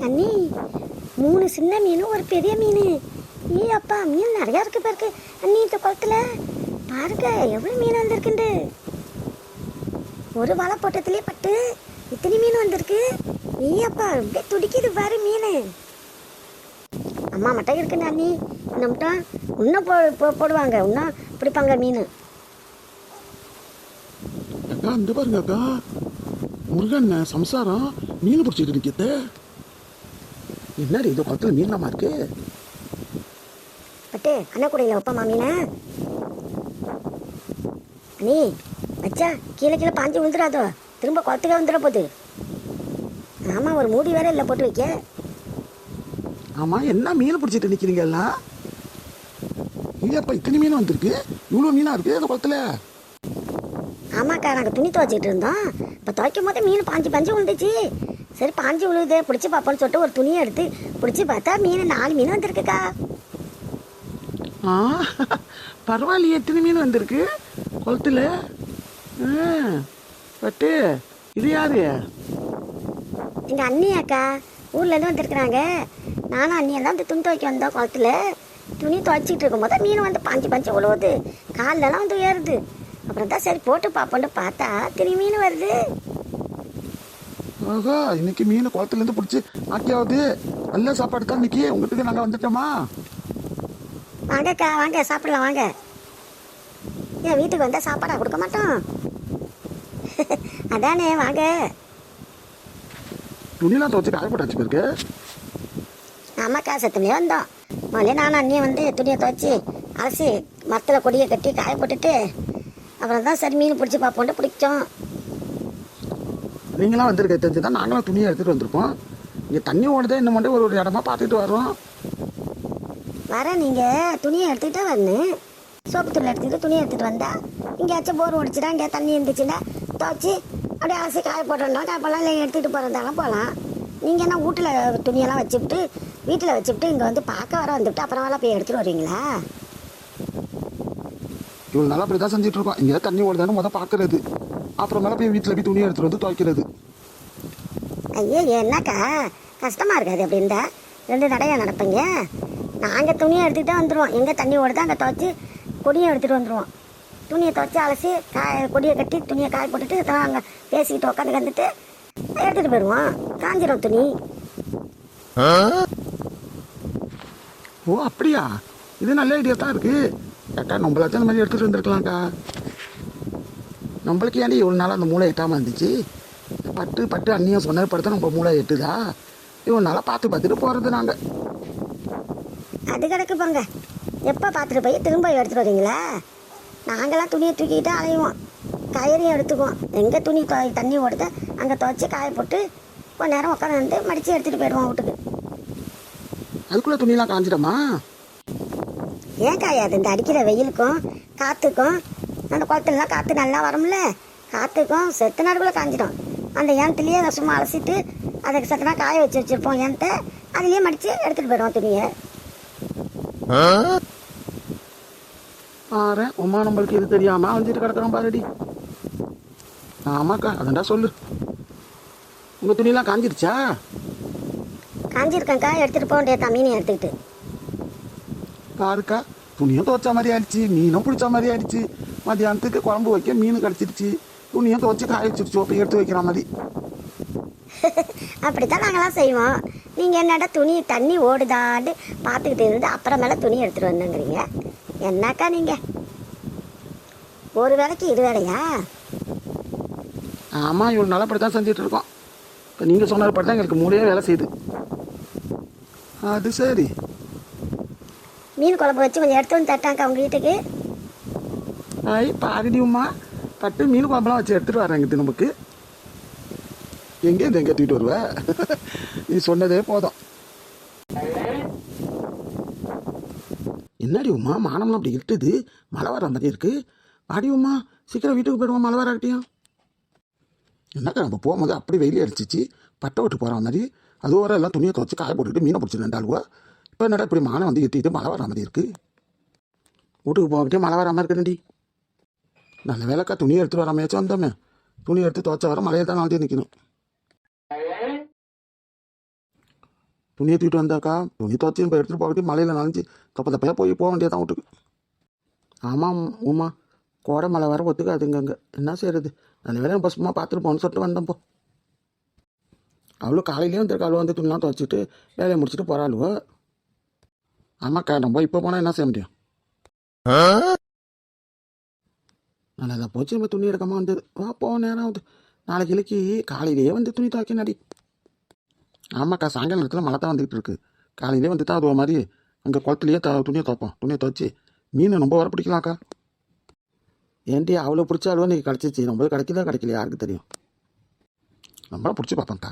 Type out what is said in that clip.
அண்ணி மூணு சின்ன மீன் ஒரு பெரிய மீன். நீ அப்பா மீன் நிறையா இருக்கு பாருக்கு. அண்ணி இந்த குளத்துல. பாருங்க எவ்வளோ மீன் வந்திருக்குண்டு. ஒரு வலை போட்டத்துலேயே பட்டு இத்தனை மீன் வந்திருக்கு. நீ அப்பா அப்படியே துடிக்குது பாரு மீன். அம்மா மட்டும் இருக்குண்ணா அண்ணி இந்த மட்டும் இன்னும் போ போ- போடுவாங்க. இன்னும் பிடிப்பாங்க மீன். அக்கா இந்த பாருங்க அக்கா. முருகன் சம்சாரம் மீன் பிடிச்சிட்டு நிற்கிறது என்னடி இந்த குளத்துல மீன்லாமா இருக்கு? பட்டு அண்ணா கூடையில் வைப்பமா மீனை. அண்ணி வச்சா கீழே கீழே பாஞ்சு விழுந்துடாதோ. திரும்ப குளத்துக்கே வந்துட போகுது. ஆமாம் ஒரு மூடி வேற இல்லை போட்டு வைக்க. ஆமா என்ன மீன் பிடிச்சிட்டு நிக்கிறீங்க எல்லாம்? இல்லையாப்பா இத்தனை மீன் வந்திருக்கு? இவ்வளோ மீனா இருக்கு அந்த குளத்துல? ஆமாக்கா நாங்கள் துணி துவைச்சிட்டு இருந்தோம். இப்போ துவைக்கும் போது மீன் பாஞ்சு பாஞ்சு விழுந்துச்சு. சரி பாஞ்சு விழுது பிடிச்சி பார்ப்போம்னு சொல்லிட்டு ஒரு துணியை எடுத்து பிடிச்சி பார்த்தா மீன் நாலு மீன் வந்திருக்குக்கா. ஆ பரவாயில்லையே எத்தனை மீன் வந்திருக்கு? குளத்துல? பட்டு இது யாரு? எங்கள் அண்ணி அக்கா ஊர்லேருந்து வந்திருக்கிறாங்க. நானும் அண்ணியெல்லாம் வந்து துணி துவைக்க வந்தோம் குளத்துல. துணி துவைச்சிட்டு இருக்கும்போது மீன் வந்து பாஞ்சு பாஞ்சு விழுவுது கால்லலாம் வந்து ஏறுது அப்புறம் தான் சரி போட்டு பார்ப்போன்னு பார்த்தா திரு மீன் வருது. ஆகா இன்னைக்கு மீன் குளத்துல இருந்து பிடிச்சி ஆக்கியாவது நல்ல சாப்பாடு தான் இன்னைக்கு. உங்ககிட்ட நாங்கள் வந்துட்டோமா? வாங்கக்கா வாங்க சாப்பிடலாம் வாங்க. ஏன் வீட்டுக்கு வந்தால் சாப்பாடா கொடுக்க மாட்டோம்? அதானே வாங்க. துணிலாம் துவச்சி காய போட்டாச்சு இருக்கு. ஆமாக்கா சத்துலேயே வந்தோம். முதல்ல நானும் அண்ணியை வந்து துணியை துவைச்சி அலசி மரத்தில் கொடியை கட்டி காய போட்டுட்டு அப்புறம் தான் சரி மீன் பிடிச்சி பார்ப்போன்ட்டு பிடிச்சோம். நீங்களாம் வந்திருக்க தெரிஞ்சு தான் நாங்களும் துணியை எடுத்துகிட்டு வந்திருப்போம் இங்கே தண்ணி ஓடுதே இன்னும் மட்டும் ஒரு ஒரு இடமா பார்த்துட்டு வரோம் வர நீங்கள் துணியை எடுத்துக்கிட்டே வரணும் சோப்பு தூள் எடுத்துக்கிட்டு துணியை எடுத்துகிட்டு வந்தா எங்கேயாச்சும் போர் ஓடிச்சுனா இங்கே தண்ணி இருந்துச்சுன்னா துவைச்சி அப்படியே அலசி காய போட்டோம்னா காயப்பெல்லாம் இல்லை எடுத்துகிட்டு போகிறதாலும் போகலாம். நீங்கள் என்ன வீட்டில் துணியெல்லாம் வச்சுவிட்டு வீட்டில் வச்சுவிட்டு இங்கே வந்து பார்க்க வர வந்துவிட்டு அப்புறமெல்லாம் போய் எடுத்துகிட்டு வருவீங்களா? இவ்வளோ நாளாக அப்படி தான் செஞ்சுட்டு இருக்கோம். இங்கே தண்ணி ஓடுதான்னு மொதல் பார்க்கறது. அப்புறமேல போய் வீட்டில் போய் துணியை எடுத்துகிட்டு வந்து துவைக்கிறது. ஐயோ என்னக்கா? கஷ்டமாக இருக்காது அப்படி இருந்தா ரெண்டு நடையா நடப்பீங்க? நாங்கள் துணியை எடுத்துக்கிட்டே வந்துடுவோம் எங்கே தண்ணி ஓடுதோ அங்கே துவைச்சி கொடியை எடுத்துகிட்டு வந்துடுவோம் துணியை துவைச்சி அலசி காய கொடியை கட்டி துணியை காய போட்டுட்டு அங்கே பேசிக்கிட்டு உட்காந்து வந்துட்டு எடுத்துகிட்டு போயிடுவோம் காஞ்சிரும் துணி. ஓ அப்படியா? இது நல்ல ஐடியா தான் இருக்கு. அக்கா நம்மளாச்சும் அந்த மாதிரி எடுத்துகிட்டு வந்திருக்கலாம்க்கா. நம்மளுக்கு ஏன்டி இவ்வளோ நாள் அந்த மூளை எட்டாமல் இருந்துச்சு? பட்டு பட்டு அண்ணியும் சொன்னது படுத்த நம்ம மூளை எட்டுதா? நாளாக பார்த்து பார்த்துட்டு போகிறது நாங்கள் அது கிடக்கு போங்க. எப்போ பார்த்துட்டு போய் திரும்ப எடுத்துகிட்டு வரீங்களா நாங்களாம் துணியை தூக்கிக்கிட்டு அலையுவோம் கயிறையும் எடுத்துக்குவோம். எங்கே துணி துவை தண்ணி ஓடுதோ அங்கே துவைச்சி காய போட்டு கொஞ்ச நேரம் உட்காந்து மடித்து எடுத்துகிட்டு போயிடுவோம் வீட்டுக்கு. அதுக்குள்ளே துணியெல்லாம் காஞ்சிடமா? ஏன் காயாது? இந்த அடிக்கிற வெயிலுக்கும் காற்றுக்கும் அந்த குளத்துலலாம் காற்று நல்லா வரும்ல. காற்றுக்கும் செத்து நாடுக்குள்ளே காஞ்சிடும். அந்த ஏனத்துலேயே சும்மா அலசிட்டு அதுக்கு சத்தனா காய வச்சு வச்சுருப்போம் ஏன்ட்ட அதுலேயே மடித்து எடுத்துகிட்டு போயிடுவோம் துணியை. பாரு உமா நம்மளுக்கு இது தெரியாமல் அழிஞ்சிட்டு கிடக்குறோம் பாருடி. ஆமாக்கா அதான்டா சொல்லு. உங்கள் துணியெல்லாம் காஞ்சிருச்சா? காஞ்சிருக்கேன்க்கா எடுத்துகிட்டு போக முடியாது மீனை எடுத்துக்கிட்டு. பாருக்கா துணியும் துவைச்ச மாதிரி ஆயிடுச்சு மீனும் பிடிச்ச மாதிரி ஆயிடுச்சு. மதியானத்துக்கு குழம்பு வைக்க மீன் கிடச்சிருச்சு. துணியும் துவைச்சி காய வச்சிருச்சு அப்போ எடுத்து வைக்கிற மாதிரி. அப்படித்தான் நாங்களாம் செய்வோம். நீங்கள் என்னடா துணி தண்ணி ஓடுதான்னு பார்த்துக்கிட்டு இருந்து அப்புறமேல துணி எடுத்துகிட்டு வந்தேங்கிறீங்க என்னக்கா நீங்கள் ஒரு வேளைக்கு இரு வேலையா ஆமாம் இவ்வளோ நாளாக அப்படி தான் செஞ்சுட்டு இருக்கோம். இப்போ நீங்கள் சொன்னது படி தான் எங்களுக்கு மூளையே வேலை செய்யுது. அது சரி. மீன் குழம்பு வச்சு கொஞ்சம் எடுத்து வந்து தட்டாங்க்கா உங்கள் வீட்டுக்கு. ஐ பாருடி உமா. பட்டு மீன் குழம்புலாம் வச்சு எடுத்துகிட்டு வரேன் இது நமக்கு. எங்கேருந்து எங்கே தூக்கிட்டு வருவ. நீ சொன்னதே போதும். என்னடி உமா மானம்லாம் அப்படி இட்டுது மழை வர மாதிரி இருக்கு. அடி உமா சீக்கிரம் வீட்டுக்கு போயிடுவோம் மழை வராட்டியும் என்னக்கா நம்ம போகும்போது அப்படி வெயில் அடிச்சிச்சு. பட்டை விட்டு போகிற மாதிரி. அது வர எல்லாம் துணியை துவச்சி காய போட்டுட்டு மீனை பிடிச்சி ரெண்டாளுவா இப்போ என்னடா இப்படி மானம் வந்து இட்டிட்டு மழை வர மாதிரி இருக்கு? வீட்டுக்கு போகிட்டே மழை வராமல் இருக்குடி நல்ல வேலைக்கா துணி எடுத்துகிட்டு வராமையாச்சும் வந்தோமே துணி எடுத்து துவச்ச வர மழையில் தான் நாலு நிற்கணும் துணியை தூக்கிட்டு வந்தாக்கா துணி துவச்சி இப்போ எடுத்துகிட்டு போகட்டி மழையில் நனைஞ்சி தப்ப தப்பையாக போய் போக வேண்டியதான் வீட்டுக்கு ஆமாம் உமா கோடை மழை வர ஒத்துக்காதுங்க அங்கே என்ன செய்யறது நல்ல வேலை சும்மா பார்த்துட்டு போகணும்னு சொல்லிட்டு வந்தோம்ப்போ அவ்வளோ காலையிலேயே வந்திருக்கா அவ்வளோ வந்து துணிலாம் துவச்சிட்டு வேலையை முடிச்சுட்டு போகிறாளுவோ ஆமாக்கா நம்ம இப்போ போனால் என்ன செய்ய முடியும் நல்லதாக போச்சு நம்ம துணி எடுக்காமல் வந்தது வா போ நேரம் ஆகுது நாளைக்கு இலக்கி காலையிலேயே வந்து துணி துவைக்க நடி. ஆமாக்கா சாயங்கால நேரத்தில் மழை தான் வந்துகிட்டு இருக்கு. காலையிலே வந்து தான் அது மாதிரி. அங்கே குளத்துலேயே த துணியை துவைப்போம். துணியை துவைச்சி மீன் ரொம்ப வர பிடிக்கலாம்க்கா. ஏன்டி அவ்வளோ பிடிச்ச அளவு நீ கிடச்சிச்சு? ரொம்ப கிடைக்கல கிடைக்கல யாருக்கு தெரியும்? ரொம்ப பிடிச்சி பார்ப்போம்க்கா